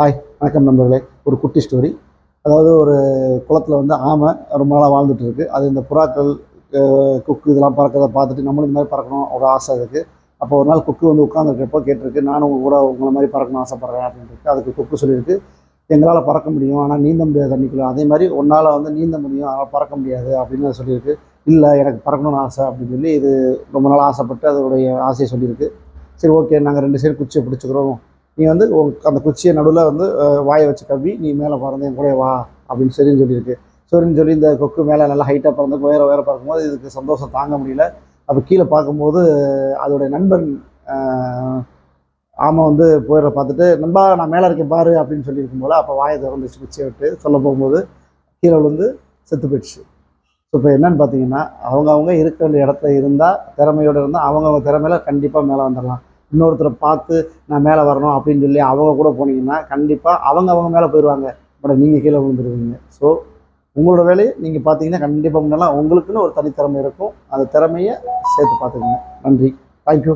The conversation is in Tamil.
ஹாய் வணக்கம் நண்பர்களே. ஒரு குட்டி ஸ்டோரி அதாவது ஒரு குளத்தில் வந்து ஆமை ரொம்ப நாளாக வாழ்ந்துட்டு இருக்கு. அது இந்த புறாக்கள் குக்கு கொக்கு இதெல்லாம் பறக்கிறத பார்த்துட்டு நம்மளும் இந்த மாதிரி பறக்கணும் ஒரு ஆசை இருக்குது அப்போ ஒரு நாள் கொக்கு வந்து உட்காந்துருக்கப்போ கேட்டிருக்கு நானும் உங்கள் கூட உங்களை மாதிரி பறக்கணும் ஆசைப்பட்றேன் அப்படின்ட்டு அதுக்கு கொக்கு சொல்லியிருக்கு எங்களால் பறக்க முடியும். ஆனால் நீந்த முடியாது தண்ணிக்குள்ள. அதே மாதிரி ஒன்றால் வந்து நீந்த முடியும். ஆனால் பறக்க முடியாது அப்படின்னு சொல்லியிருக்கு. இல்லை எனக்கு பறக்கணும்னு ஆசை அப்படின்னு சொல்லி இது ரொம்ப நாள் ஆசைப்பட்டு அதோடைய ஆசையை சொல்லியிருக்கு. சரி ஓகே. நாங்கள் ரெண்டு சைடு குச்சியை பிடிச்சிக்கிறோம். நீ வந்து அந்த குச்சியை நடுவில் வந்து வாயை வச்சு கவ்வி நீ மேலே பறந்து என் கூட வா அப்படின்னு சரின்னு சொல்லியிருக்கு. சரின்னு சொல்லி இந்த கொக்கு மேலே நல்லா ஹைட்டாக பறந்து உயர உயர பறக்கும்போது இதுக்கு சந்தோஷம் தாங்க முடியல. அப்போ கீழே பார்க்கும்போது அதோடைய நண்பன் ஆமாம் வந்து போயிட பார்த்துட்டு நண்பா நான் மேலே இருக்கேன் பாரு அப்படின்னு சொல்லியிருக்கும் போல அப்போ வாயை திறந்துச்சு குச்சியை விட்டு சொல்ல போகும்போது கீழே விழுந்து செத்து போயிடுச்சு. ஸோ இப்போ என்னன்னு பார்த்தீங்கன்னா அவங்கவுங்க இருக்க வேண்டிய இடத்துல இருந்தால் திறமையோடு இருந்தால் அவங்கவுங்க திறமையில கண்டிப்பாக மேலே வந்துடலாம். இன்னொருத்தரை பார்த்து நான் மேலே வரணும் அப்படின்னு சொல்லி அவங்க கூட போனீங்கன்னா கண்டிப்பாக அவங்க அவங்க மேலே போயிடுவாங்க. பட் நீங்கள் கீழே விழுந்துருவீங்க. ஸோ உங்களோட வேலையை நீங்கள் பார்த்தீங்கன்னா கண்டிப்பாக முன்னெல்லாம் உங்களுக்குன்னு ஒரு தனித்திறமை இருக்கும். அந்த திறமையை சேர்த்து பார்த்துக்கோங்க. நன்றி. தேங்க்யூ